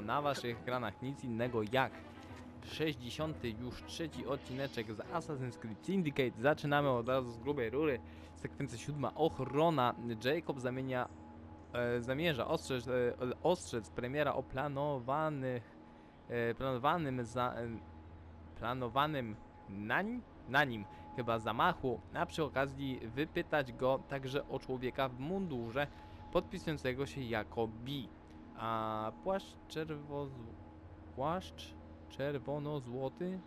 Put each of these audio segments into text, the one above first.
na waszych ekranach nic innego jak 60. już trzeci odcineczek z Assassin's Creed Syndicate. Zaczynamy od razu z grubej rury. Sekwencja siódma. Ochrona. Jacob zamienia, e, zamierza ostrzec, e, ostrzec premiera o planowanych, e, planowanym za, e, planowanym na nim, na nim chyba zamachu, a przy okazji wypytać go także o człowieka w mundurze podpisującego się jako B. A płaszcz czerwo... płaszcz czerwono-złoty?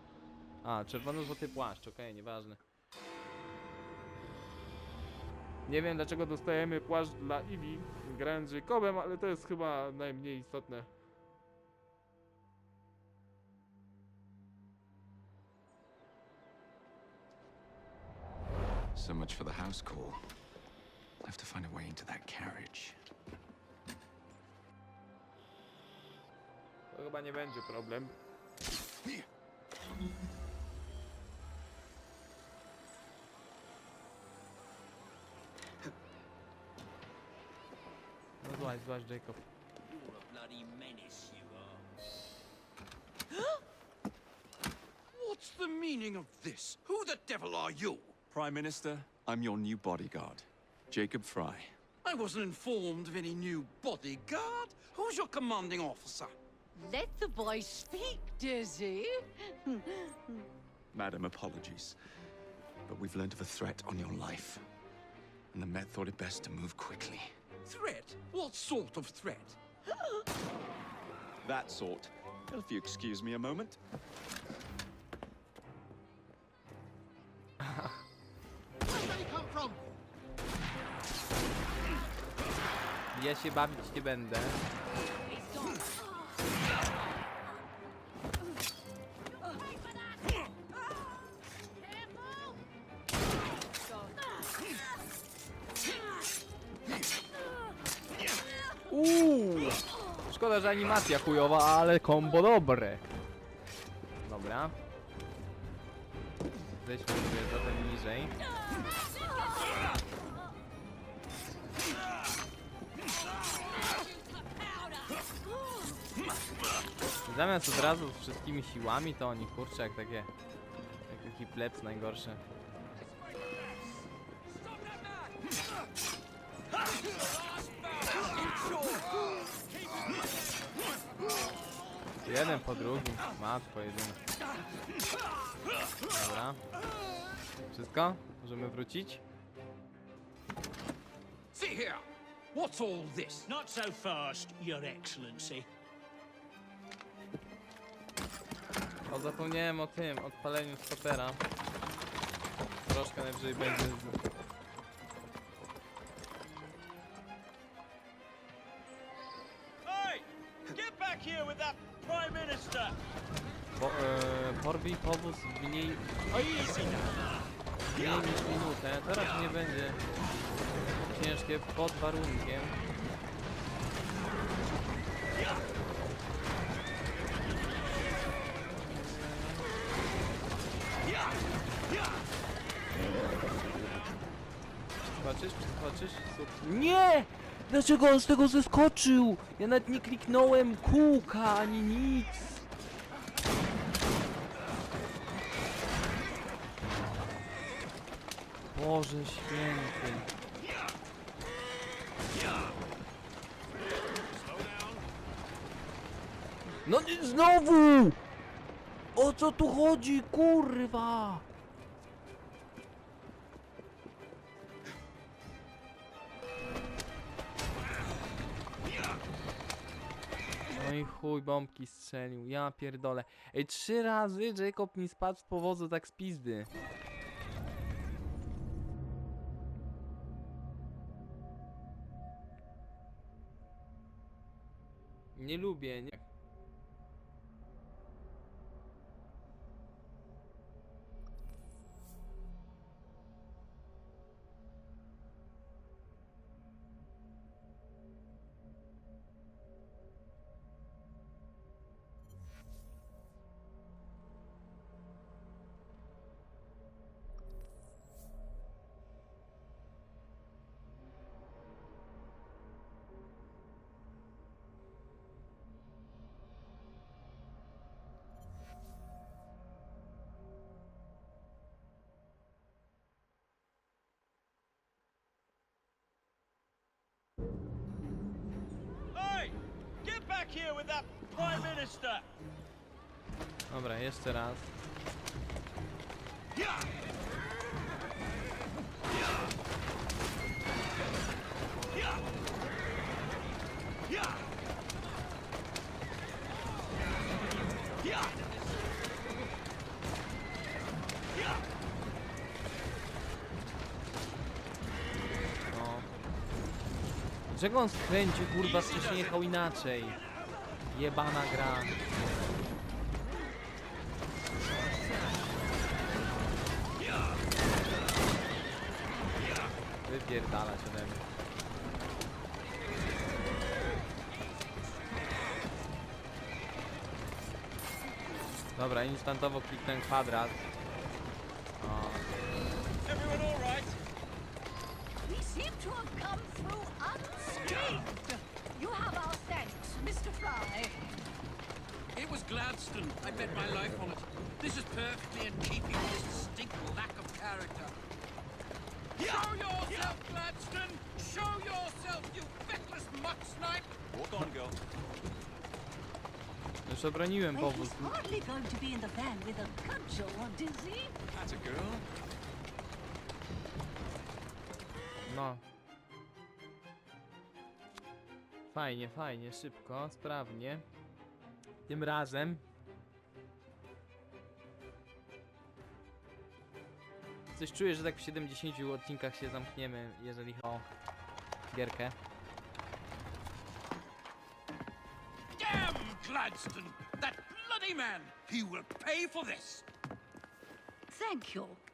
A, czerwono-złoty płaszcz, okej, nieważne. Nie wiem dlaczego dostajemy płaszcz dla Eevee grając Jacobem, ale to jest chyba najmniej istotne. So much for the house call. I'll have to find a way into that carriage. To chyba nie będzie problem. No złaź, złaź Jacob. You're a bloody menace, you are. What's the meaning of this? Who the devil are you? Prime Minister, I'm your new bodyguard, Jacob Fry. I wasn't informed of any new bodyguard. Who's your commanding officer? Let the boy speak, Dizzy. Madam, apologies. But we've learned of a threat on your life. And the Met thought it best to move quickly. Threat? What sort of threat? That sort. If you excuse me a moment. Ja się bawić nie będę. Szkoda, że animacja chujowa, ale kombo dobre. Dobra. Zejdźmy sobie zatem niżej. Zamiast od razu z wszystkimi siłami, to oni kurczę jak takie... Jak taki plebs najgorszy. Jeden po drugim. Matko jedyny. Dobra. Wszystko? Możemy wrócić? See here! What's all this? Not so fast, Your Excellency. O, zapomniałem o tym, odpaleniu stopera. Troszkę najwyżej będzie... Po, e, porwij powóz w mniej, now. mniej niż minutę. Teraz nie będzie ciężkie pod warunkiem. Patrzysz? Patrzysz? Super. Nie! Dlaczego on z tego zeskoczył? Ja nawet nie kliknąłem kółka ani nic. Boże święty. No nie- znowu! O co tu chodzi, kurwa? No chuj, bombki strzelił, ja pierdolę. Ej, trzy razy Jacob mi spadł z powozu tak z pizdy. Nie lubię, nie. Dobra, jeszcze raz. No. Dlaczego on skręcił, kurwa, wcześniej jechał inaczej? Jebana gra. Wypierdalać ode mnie. Dobra, instantowo kliknę kwadrat. Mr. Fry. It was Gladstone. I bet my life on it. This is perfectly in keeping with his distinct lack of character. Show yourself, Gladstone! Show yourself, you feckless muck snipe! Walk on, girl. już obroniłem Well, powóz. he's hardly going to be in the van with a cudgel, Dizzy. That's a girl. No. Fajnie, fajnie, szybko, sprawnie. Tym razem. Coś czuję, że tak w 70 odcinkach się zamkniemy, jeżeli chodzi o gierkę. Damn Gladstone! That bloody man! He will pay for this! Thank you.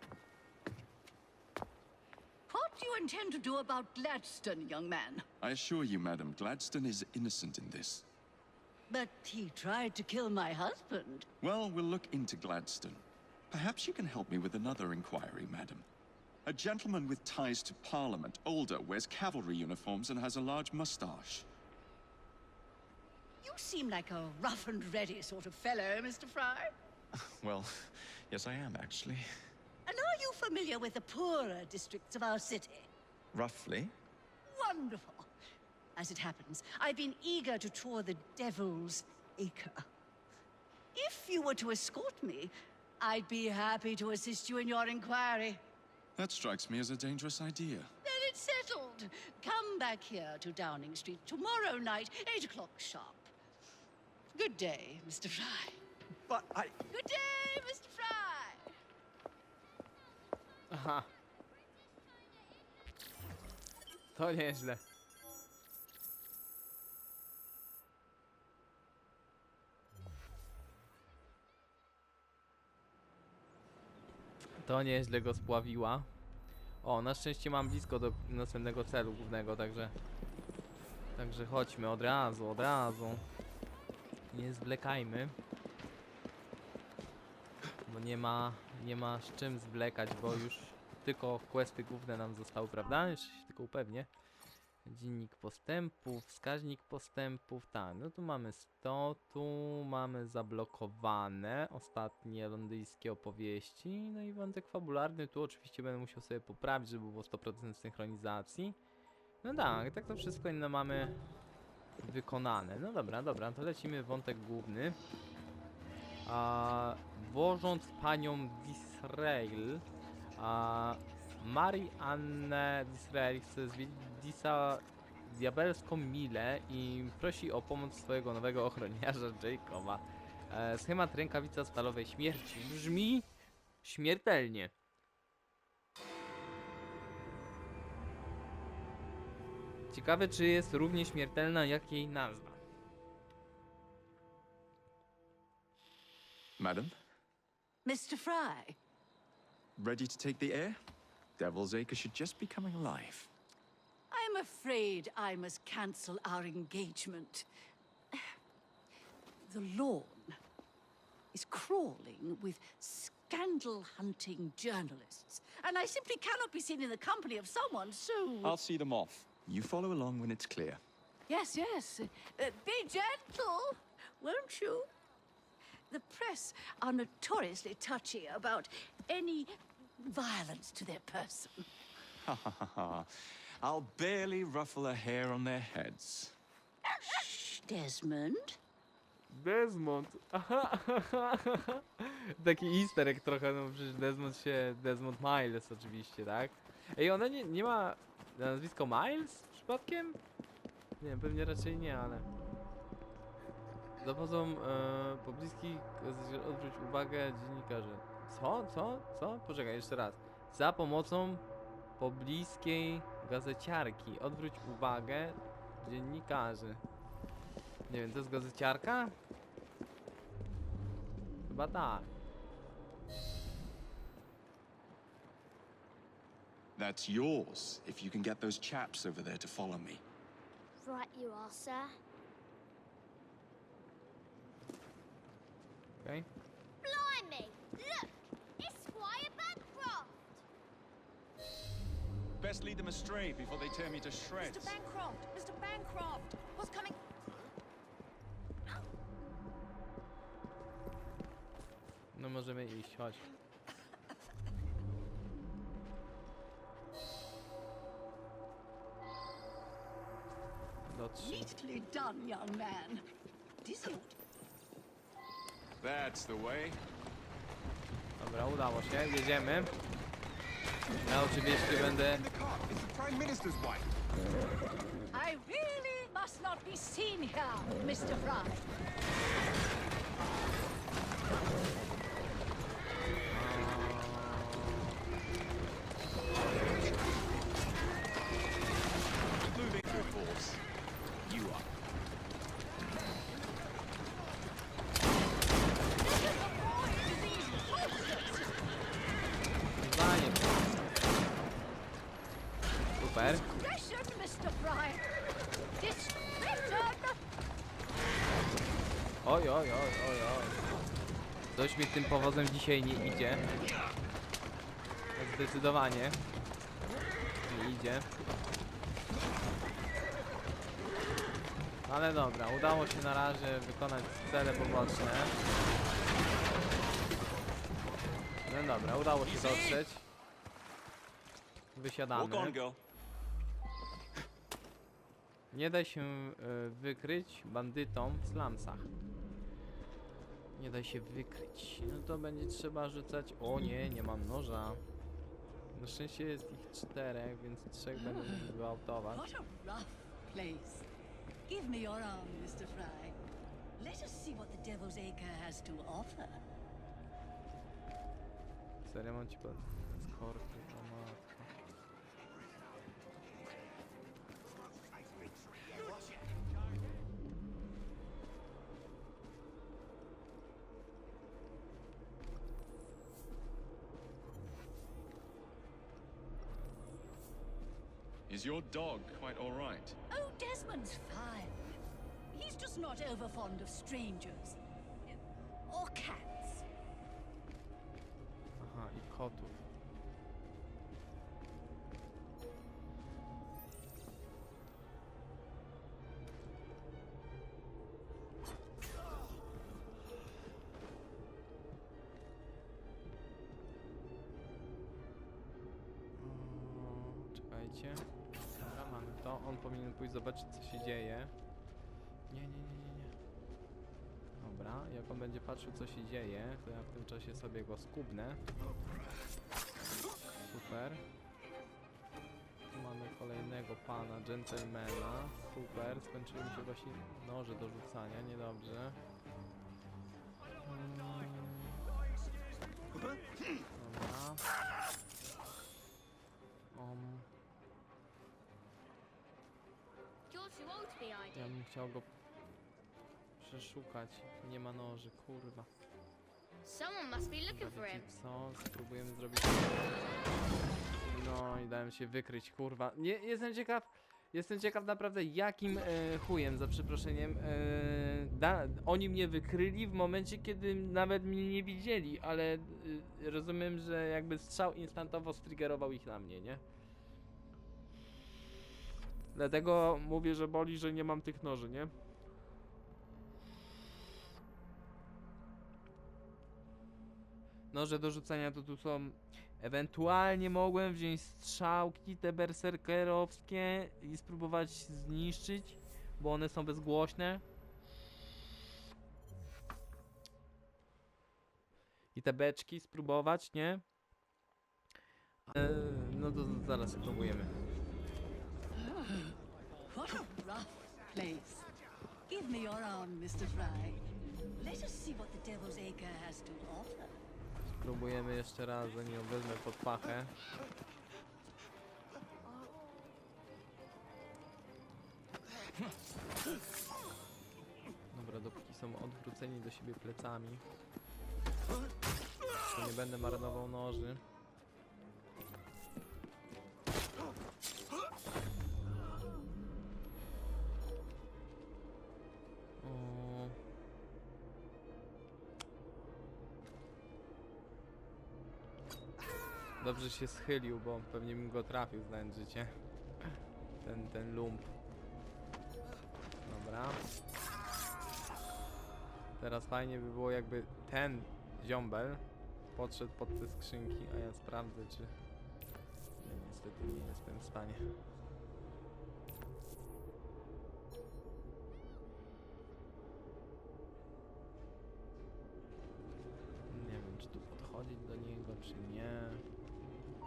Intend to do about Gladstone, young man? I assure you, madam, Gladstone is innocent in this. But he tried to kill my husband. Well, we'll look into Gladstone. Perhaps you can help me with another inquiry, madam. A gentleman with ties to Parliament, older, wears cavalry uniforms and has a large mustache. You seem like a rough and ready sort of fellow, Mr. Fry. Well, yes, I am, actually. And are you familiar with the poorer districts of our city? Roughly. Wonderful. As it happens, I've been eager to tour the Devil's Acre. If you were to escort me, I'd be happy to assist you in your inquiry. That strikes me as a dangerous idea. Then it's settled. Come back here to Downing Street tomorrow night, 8 o'clock sharp. Good day, Mr. Fry. But I. Good day, Mr. Fry. Aha. To nieźle. To nieźle go spławiła. O, na szczęście mam blisko do następnego celu głównego, także... Także chodźmy od razu, od razu. Nie zwlekajmy. Bo nie ma, nie ma z czym zwlekać, bo już tylko questy główne nam zostały, prawda? Tylko upewnię. Dziennik postępów, wskaźnik postępów, tak, no tu mamy 100, tu mamy zablokowane ostatnie londyńskie opowieści, no i wątek fabularny, tu oczywiście będę musiał sobie poprawić, żeby było 100% synchronizacji. No tak, tak to wszystko inne mamy wykonane. No dobra, dobra, to lecimy wątek główny. A, wożąc panią Disrael, a Mary Anne Disrael chce Disa diabelską milę i prosi o pomoc swojego nowego ochroniarza Jacoba. E, schemat rękawica stalowej śmierci brzmi śmiertelnie. Ciekawe, czy jest równie śmiertelna jak jej nazwa. Madam, Mr. Fry. ready to take the air? Devil's Acre should just be coming alive. I'm afraid I must cancel our engagement. The lawn is crawling with scandal hunting journalists, and I simply cannot be seen in the company of someone so. I'll see them off. You follow along when it's clear. Yes, yes. Uh, be gentle, won't you? The press are notoriously touchy about any violence to their person. Ha ha ha ha. I'll barely ruffle a hair on their heads. Shh, Desmond? Desmond. Aha, Taki easter egg trochę, no przecież Desmond się... Desmond Miles oczywiście, tak? Ej, ona nie, nie ma nazwisko Miles przypadkiem? Nie wiem, pewnie raczej nie, ale... Za pomocą e, pobliskich odwróć uwagę dziennikarzy. Co? Co? Co? Poczekaj, jeszcze raz. Za pomocą pobliskiej gazeciarki odwróć uwagę dziennikarzy. Nie wiem, to jest gazeciarka? Chyba tak. That's yours, if you can get those chaps over there to follow me. Right you are, sir. Okej. Blimey! Look! It's Squire Bancroft! Best lead them astray before they tear me to shreds. Mr. Bancroft! Mr. Bancroft! What's coming? No możemy iść, chodź. Dotrzyj. Neatly done, young man. Disney. That's the way. Dobra, udało się, jedziemy. Ja oczywiście będę... the car. It's the Prime Minister's wife. I really must not be seen here, Mr. Fry. Mi tym powozem dzisiaj nie idzie. Zdecydowanie. Nie idzie. Ale dobra, udało się na razie wykonać cele poboczne. No dobra, udało się dotrzeć. Wysiadamy. Nie da się e, wykryć bandytom w slumsach. Nie da się wykryć. No to będzie trzeba rzucać. O nie, nie mam noża. Na szczęście jest ich czterech, więc trzech będą mnie gwałtować. What a rough place. Give me your arm, Mr. Fry. Let us see what the Devil's Acre has to offer. Serio mam ci pod... Is your dog quite all right? Oh, Desmond's fine. He's just not over fond of strangers. Patrzył co się dzieje, to ja w tym czasie sobie go skubnę. Super. Tu mamy kolejnego pana, gentlemana. Super, skończyły mi się właśnie noże do rzucania, niedobrze. Dobra. Um, ja bym chciał go przeszukać. Nie ma noży, kurwa. Someone must be looking for Wiecie him. co? Spróbujemy zrobić. No i dałem się wykryć, kurwa. Nie, jestem ciekaw. Jestem ciekaw naprawdę jakim e, chujem, za przeproszeniem. E, da, oni mnie wykryli w momencie, kiedy nawet mnie nie widzieli, ale e, rozumiem, że jakby strzał instantowo striggerował ich na mnie, nie? Dlatego mówię, że boli, że nie mam tych noży, nie? Noże do rzucania to tu są. Ewentualnie mogłem wziąć strzałki te berserkerowskie i spróbować zniszczyć, bo one są bezgłośne. I te beczki spróbować, nie? E, no to zaraz spróbujemy. What a rough place. Give me your arm, Mr. Fry. Let us see what the Devil's Acre has to offer. Spróbujemy jeszcze raz, zanim ją wezmę pod pachę. Dobra, dopóki są odwróceni do siebie plecami, to nie będę marnował noży. Dobrze się schylił, bo pewnie bym go trafił znając życie. Ten, ten lump. Dobra. Teraz fajnie by było jakby ten ziombel podszedł pod te skrzynki, a ja sprawdzę czy... Nie, niestety nie jestem w stanie. Nie wiem czy tu podchodzić do niego, czy nie. We got a visitor! Dobra.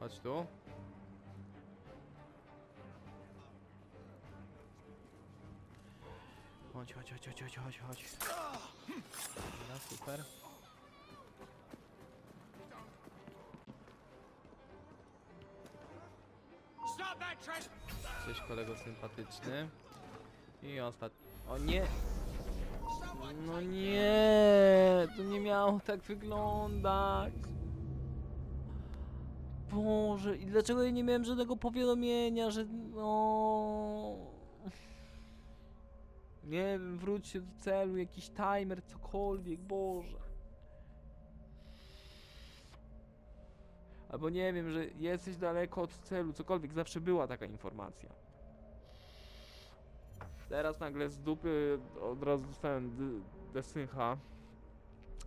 Chodź tu. Chodź, chodź, chodź, chodź, chodź, chodź, chodź. Dobra, super. Cześć kolego sympatyczny. I ostatni. O nie! No nie! To nie miało tak wyglądać. Boże, i dlaczego ja nie miałem żadnego powiadomienia, że no... Nie wiem, wróćcie do celu, jakiś timer, cokolwiek, Boże. Albo nie wiem, że jesteś daleko od celu, cokolwiek, zawsze była taka informacja. Teraz nagle z dupy od razu dostałem desyncha.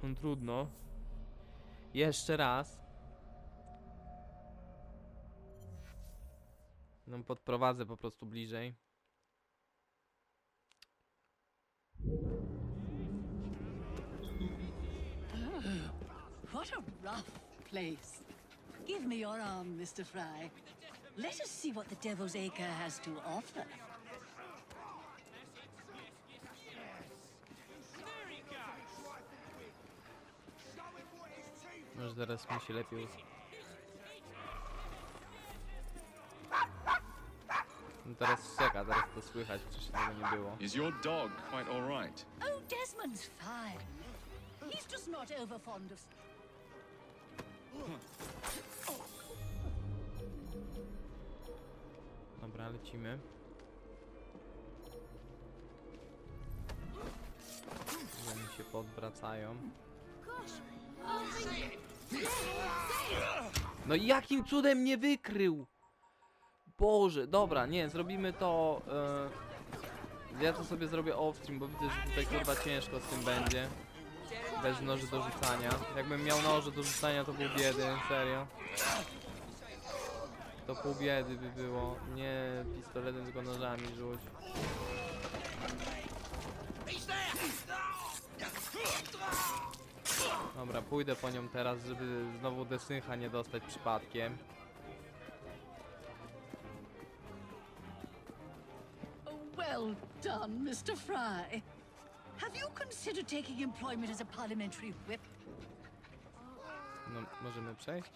No trudno. Jeszcze raz. No podprowadzę po prostu bliżej. What a rough place. Give me your arm, Mr. Fry. Let us see what the Devil's Acre has to offer. Może teraz mi się lepiej. No teraz czeka, teraz to słychać, wcześniej tego nie było. Is your dog quite all right? Oh, Desmond's fine. He's just not over fond of. Dobra, lecimy. Oni się podwracają. No jakim cudem nie wykrył? Boże, dobra, nie, zrobimy to... E, ja to sobie zrobię off-stream, bo widzę, że tutaj kurwa ciężko z tym będzie. Bez noży do rzucania. Jakbym miał noże do rzucania, to był biedy, serio. To pół biedy by było. Nie pistoletem, tylko nożami rzuć. Dobra, pójdę po nią teraz, żeby znowu desyncha nie dostać przypadkiem. Well done, Mr. Fry. Have you considered taking employment as a parliamentary whip? No, możemy przejść?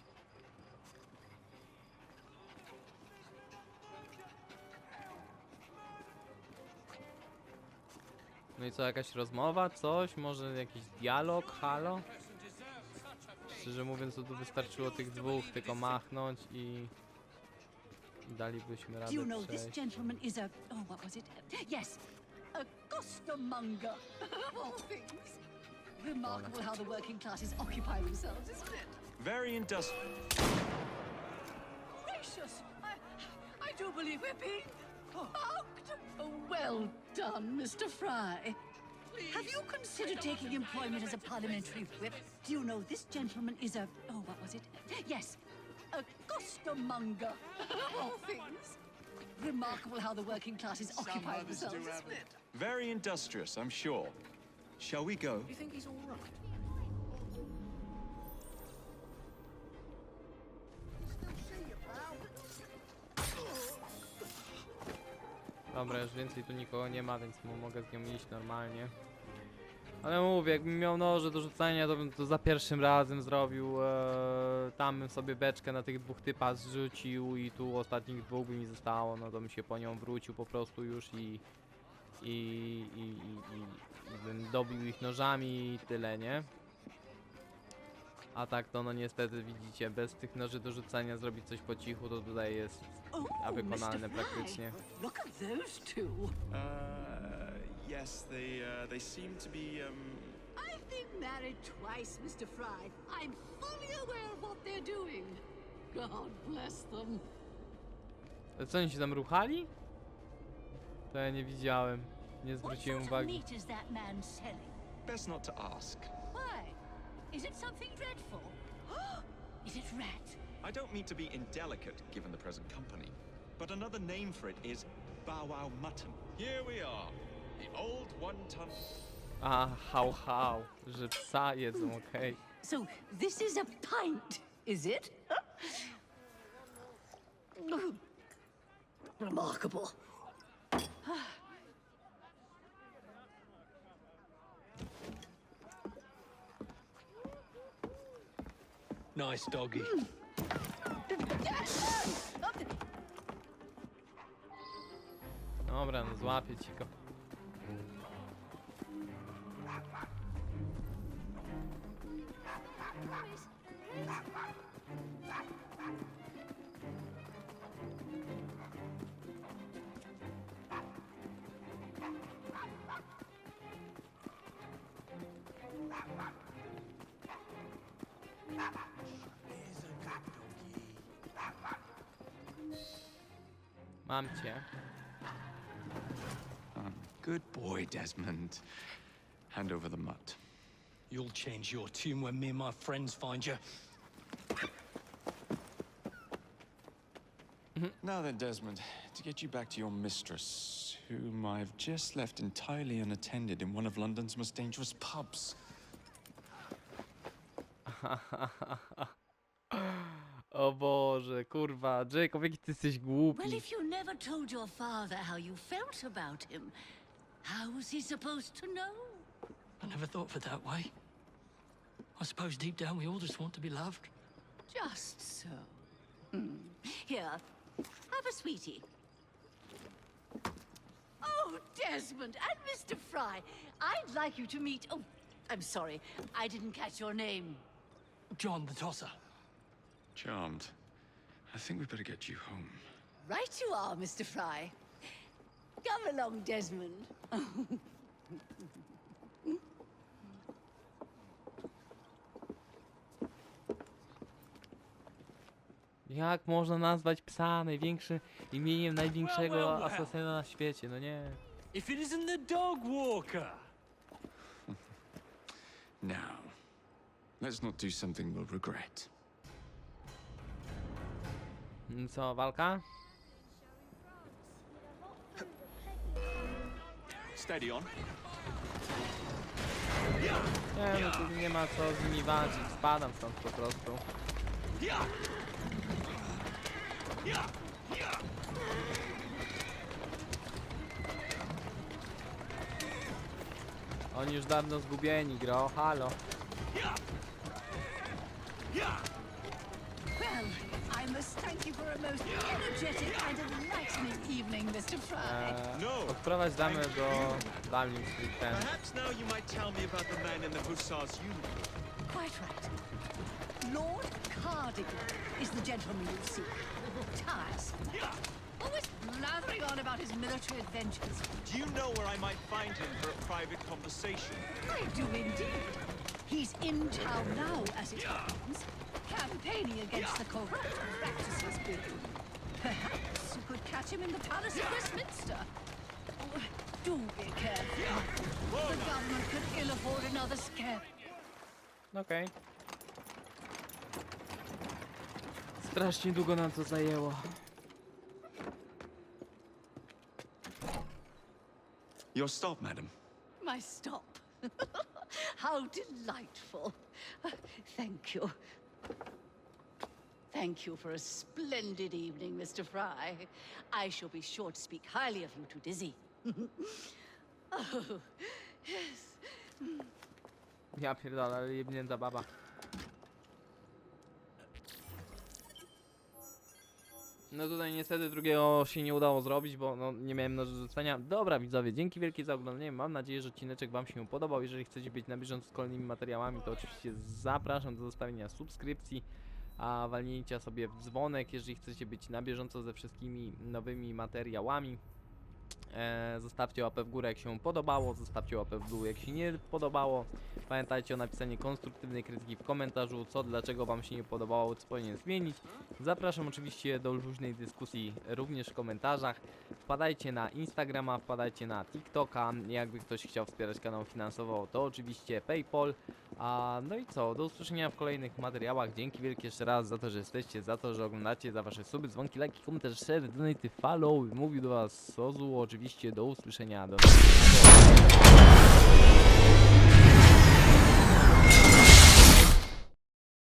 No i co, jakaś rozmowa, coś? Może jakiś dialog, halo? Szczerze mówiąc, to tu wystarczyło tych dwóch tylko machnąć i... i dalibyśmy Do radę you know this przejść. gentleman is a. Oh, what was it? Yes, a costermonger, of all things. Remarkable how the working classes occupy themselves, isn't it? Very industrial. Gracious! I, I do believe we're being hugged! Oh, well done, Mr. Fry. Have you considered taking employment as a parliamentary whip? Do you know this gentleman is a. Oh, what was it? Yes, a costermonger, of all things. Remarkable how the working classes occupy themselves, isn't it? Very industrious, I'm sure. Shall we go? You think he's all right? Dobra, już więcej tu nikogo nie ma, więc mo- mogę z nią iść normalnie. Ale mówię, jakbym miał noże do rzucania, to bym to za pierwszym razem zrobił. E, tam bym sobie beczkę na tych dwóch typach zrzucił i tu ostatnich dwóch by mi zostało, no to bym się po nią wrócił po prostu już i... I, i, i, i, i bym dobił ich nożami i tyle, nie? A tak to no niestety widzicie, bez tych noży do rzucania zrobić coś po cichu to tutaj jest a wykonalne praktycznie. Look at those two. Uh, yes, they, uh, they seem to be, um... I've been married twice, Mr. Fry. I'm fully aware of what they're doing. God bless them. Co oni się tam ruchali? To ja nie widziałem. Nie zwróciłem uwagi. Best not to ask. Why? Is it something dreadful? is it rat? I don't mean to be indelicate, given the present company, but another name for it is bow wow mutton. Here we are, the old one-ton... Ah, hał, hał. Że psa jedzą, okej. So this is a pint, is it? Remarkable. Nice doggy. Dobra, no złapię ci go. Mam cię. Um, good boy, Desmond. Hand over the mutt. You'll change your tune when me and my friends find you. Mm-hmm. Now then, Desmond, to get you back to your mistress, whom I've just left entirely unattended in one of London's most dangerous pubs. O Boże, kurwa. Jacob, jaki ty jesteś głupi. Well, if you never told your father how you felt about him, how was he supposed to know? I never thought of it that way. I suppose deep down we all just want to be loved. Just so. Hmm. Here, have a sweetie. Oh, Desmond and Mr. Fry, I'd like you to meet. Oh, I'm sorry, I didn't catch your name. John the Tosser. Charmed. I think we better get you home. Right you are, Mr. Fry. Come along, Desmond. Jak można nazwać psa największym imieniem największego Well, well, well. asasyna na świecie? No nie. If it isn't the dog walker. Now, let's not do something we'll regret. Co, walka? Steady on. Nie, no tu nie ma co z nimi walczyć. Spadam stąd po prostu. Oni już dawno zgubieni, gro. Halo. Well, I must thank you for a most energetic and enlightening evening, Mr. Fry. Eee, No. odprowadź damę do Downing Street ten. Perhaps now you might tell me about the man in the hussar's uniform. Quite right. Lord Cardigan is the gentleman you seek. Tiresome. Always blathering on about his military adventures. Do you know where I might find him for a private conversation? I do indeed. He's in town now, as it happens, campaigning against the corrupt practices bill. Perhaps you could catch him in the Palace of Westminster. Oh, do be careful. The government could ill afford another scare. Okej. Strasznie długo nam to zajęło. Your stop, madam. My stop. How delightful. Thank you. Thank you for a splendid evening, Mr. Fry. I shall be sure to speak highly of you to Dizzy. oh, yes. Ja baba. No tutaj niestety drugiego się nie udało zrobić, bo no, nie miałem noży rzucenia. Dobra widzowie, dzięki wielkie za oglądanie. Mam nadzieję, że odcineczek wam się podobał. Jeżeli chcecie być na bieżąco z kolejnymi materiałami, to oczywiście zapraszam do zostawienia subskrypcji, a walnięcia sobie w dzwonek, jeżeli chcecie być na bieżąco ze wszystkimi nowymi materiałami. E, zostawcie łapę w górę jak się podobało, zostawcie łapę w dół jak się nie podobało. Pamiętajcie o napisaniu konstruktywnej krytyki w komentarzu, co, dlaczego wam się nie podobało, co powinien zmienić. Zapraszam oczywiście do luźnej dyskusji również w komentarzach. Wpadajcie na Instagrama, wpadajcie na TikToka. Jakby ktoś chciał wspierać kanał finansowo, to oczywiście PayPal. A, no i co, do usłyszenia w kolejnych materiałach. Dzięki wielkie jeszcze raz za to, że jesteście, za to, że oglądacie, za wasze suby, dzwonki, lajki, komentarze, share, donate, follow. Mówił do was Sozu, oczywiście do usłyszenia, do.